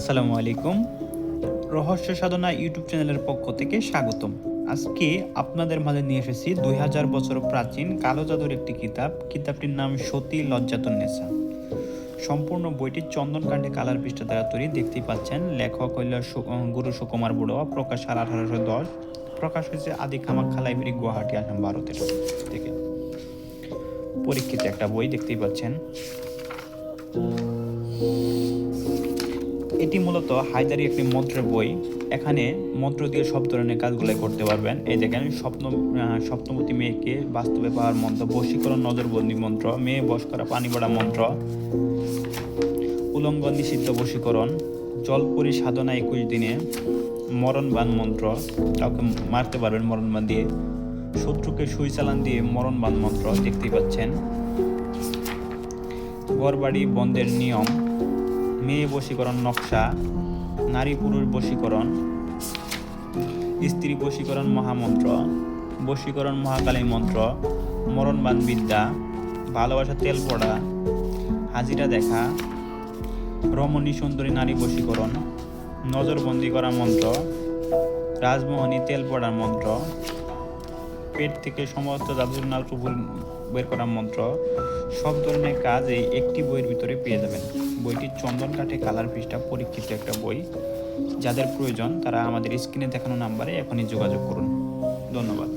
আসসালামু আলাইকুম। রহস্য সাধনা ইউটিউব চ্যানেলের পক্ষ থেকে স্বাগতম। আজকে আপনাদের মাঝে নিয়ে এসেছি দুই হাজার বছর প্রাচীন কালো জাদুর একটি কিতাব। কিতাবটির নাম সতী লজ্জাতন নেশা। সম্পূর্ণ বইটি চন্দন কাণ্ডে কালার পৃষ্ঠা দ্বারা তৈরি। দেখতেই পাচ্ছেন, লেখক হইল গুরু সুকুমার বড়ুয়া। প্রকাশ সাল আঠারোশো দশ। প্রকাশ হয়েছে আদি খামাক্ষা লাইব্রেরি গুয়াহাটি আসাম, ভারতের। থেকে পরীক্ষিত একটা বই, দেখতেই পাচ্ছেন। এটি মূলত হায়দারি একটি মন্ত্রের বই। এখানে মন্ত্র দিয়ে সব ধরনের কাজগুলো করতে পারবেন। এই দেখেন স্বপ্ন স্বপ্নবতী মেয়েকে বাস্তবে পাওয়ার মন্ত্র, বশীকরণ, নজরবন্দি মন্ত্র, মেয়ে বস করা পানি বড়া মন্ত্র, উলঙ্গ, নিষিদ্ধ বশীকরণ জলপুরি সাধনা একুশ দিনে মরণবান মন্ত্র, কাউকে মারতে পারবেন মরণবান দিয়ে, শত্রুকে সুই চালান দিয়ে মরণবান মন্ত্র দেখতেই পাচ্ছেন। ঘরবাড়ি বন্ধের নিয়ম মেয়ে বশীকরণ নকশা, নারী পুরুষ বশীকরণ, স্ত্রী বশীকরণ মহামন্ত্র, বশীকরণ মহাকালী মন্ত্র মরণবান বিদ্যা, ভালোবাসা তেল পড়া, হাজিরা দেখা, রমণী সুন্দরী নারী বশীকরণ, নজরবন্দি করা মন্ত্র, রাজমোহনী তেল পড়ার মন্ত্র পেট থেকে সমস্ত জাদুর নাল বের করার মন্ত্র, সব ধরনের কাজ এই একটি বইয়ের ভিতরে পেয়ে যাবেন। বইটি চন্দন কাঠে কালার পৃষ্ঠা পরীক্ষিত একটা বই। যাদের প্রয়োজন তারা আমাদের স্ক্রিনে দেখানো নাম্বারে এখনই যোগাযোগ করুন। ধন্যবাদ।